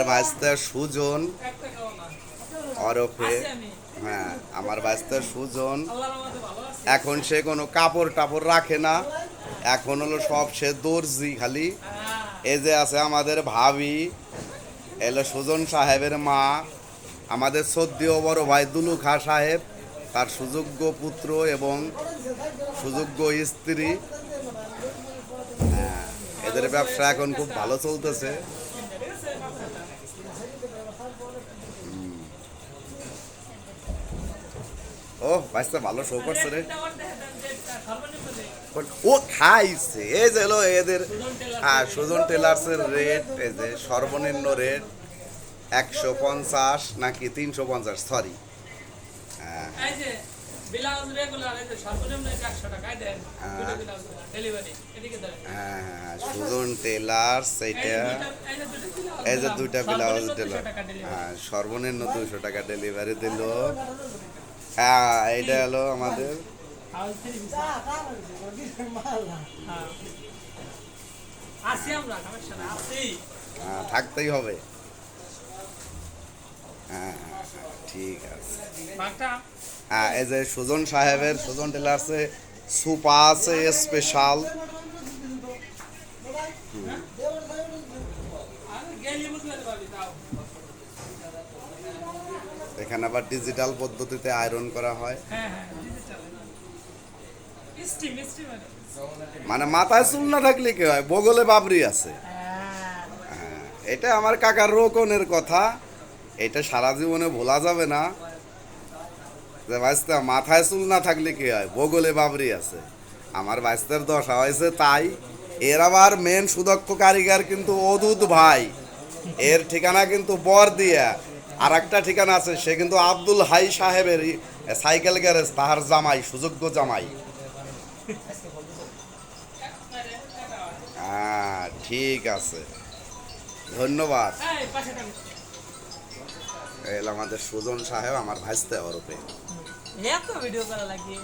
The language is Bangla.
আমার বাঁচতে সুজন ওরফে হ্যাঁ আমার বাঁচতে সুজন। এখন সে কোনো কাপড় টাপড় রাখে না। এখন হলো সব সে দর্জি খালি। এই যে আছে আমাদের ভাবি এলো সুজন সাহেবের মা আমাদের সদ্যীয় বড় ভাই দুলু খা সাহেব তার সুযোগ্য পুত্র এবং সুযোগ্য স্ত্রী। হ্যাঁ, এদের ব্যবসা এখন খুব ভালো চলতেছে। ও বাচ্চা ভালো শো করছে রে। ও খাইছে। এই যে হলো এদের হ্যাঁ সুজন টেলার্সের রেট এই যে সর্বনিম্ন রেট একশো পঞ্চাশ নাকি তিনশো পঞ্চাশ সরি হ্যাঁ। 100 হ্যাঁ। হ্যাঁ হ্যাঁ, সুজন টেলার্স এইটা এই যে দুইটা ব্লাউজ দিল। হ্যাঁ সর্বনিম্ন দুশো টাকা ডেলিভারি দিল। হ্যাঁ এইটা হলো আমাদের। হ্যাঁ, থাকতেই হবে। হ্যাঁ ঠিক আছে। হ্যাঁ এই যে সুজন সাহেবের সুজন টেলার্সে সুপা আছে স্পেশাল আমি এখানে আবার ডিজিটাল পদ্ধতিতে আয়রন করা হয়। হ্যাঁ হ্যাঁ মানে মাথায় চুল না থাকলে কি হয়? বগলে বাবরি আছে। হ্যাঁ এটা আমার কাকার রোকনের কথা। এটা সারা জীবনে ভোলা যাবে না। যে বাঁচতে মাথায় চুল না থাকলে কি হয়? বগলে বাবরি আছে। আমার বাঁচতের দশা হয়েছে তাই। এর আবার মেন সুদক্ষ কারিগর কিন্তু অদূত ভাই। এর ঠিকানা কিন্তু বর দিয়া আর একটা ঠিকানা আছে সে কিন্তু আব্দুল হাই সাহেবের সাইকেল গ্যারেজ তাহার জামাই সুযোগ্য জামাই। হ্যাঁ ঠিক আছে। ধন্যবাদ। হলো আমাদের সুজন সাহেব আমার ভাজতে ওরপে ভিডিও করা লাগে।